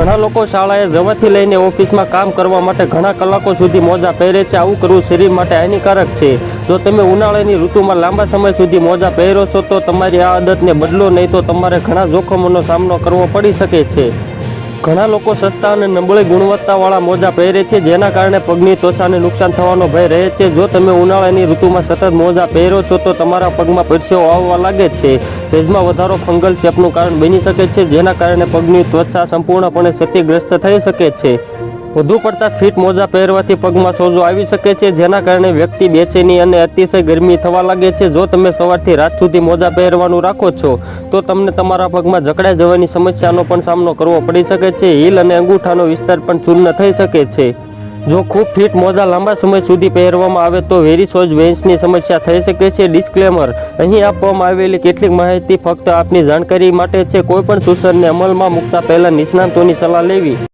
ઘણા લોકો શાળાએ જવાથી લઈને ઓફિસમાં કામ કરવા માટે ઘણા કલાકો સુધી મોજા પહેરે છે. આવું કરવું શરીર માટે હાનિકારક છે. જો તમે ઉનાળાની ઋતુમાં લાંબા સમય સુધી મોજા પહેરો છો, તો તમારી આ આદતને બદલો, નહીં તો તમારે ઘણા જોખમોનો સામનો કરવો પડી શકે છે. ઘણા લોકો સસ્તા અને નબળી ગુણવત્તાવાળા મોજા પહેરે છે, જેના કારણે પગની ત્વચાને નુકસાન થવાનો ભય રહે છે. જો તમે ઉનાળાની ઋતુમાં સતત મોજા પહેરો છો, તો તમારા પગમાં પરસેવો આવવા લાગે છે. ભેજમાં વધારો ફંગલ ચેપનું કારણ બની શકે છે, જેના કારણે પગની ત્વચા સંપૂર્ણપણે ક્ષતિગ્રસ્ત થઈ શકે છે. વધુ પડતા ફિટ મોજા પહેરવાથી પગમાં સોજો આવી શકે છે, જેના કારણે વ્યક્તિ બેચેની અને અતિશય ગરમી થવા લાગે છે. જો તમે સવારથી રાત સુધી મોજા પહેરવાનું રાખો છો, તો તમને તમારા પગમાં જકડાઈ જવાની સમસ્યાનો પણ સામનો કરવો પડી શકે છે. હીલ અને અંગૂઠાનો વિસ્તાર પણ ચૂર્ણ થઈ શકે છે. જો ખૂબ ફિટ મોજા લાંબા સમય સુધી પહેરવામાં આવે, તો વેરીસોજ વેન્સની સમસ્યા થઈ શકે છે. ડિસ્ક્લેમર, અહીં આપવામાં આવેલી કેટલીક માહિતી ફક્ત આપની જાણકારી માટે છે. કોઈપણ સૂચનને અમલમાં મૂકતા પહેલાં નિષ્ણાંતોની સલાહ લેવી.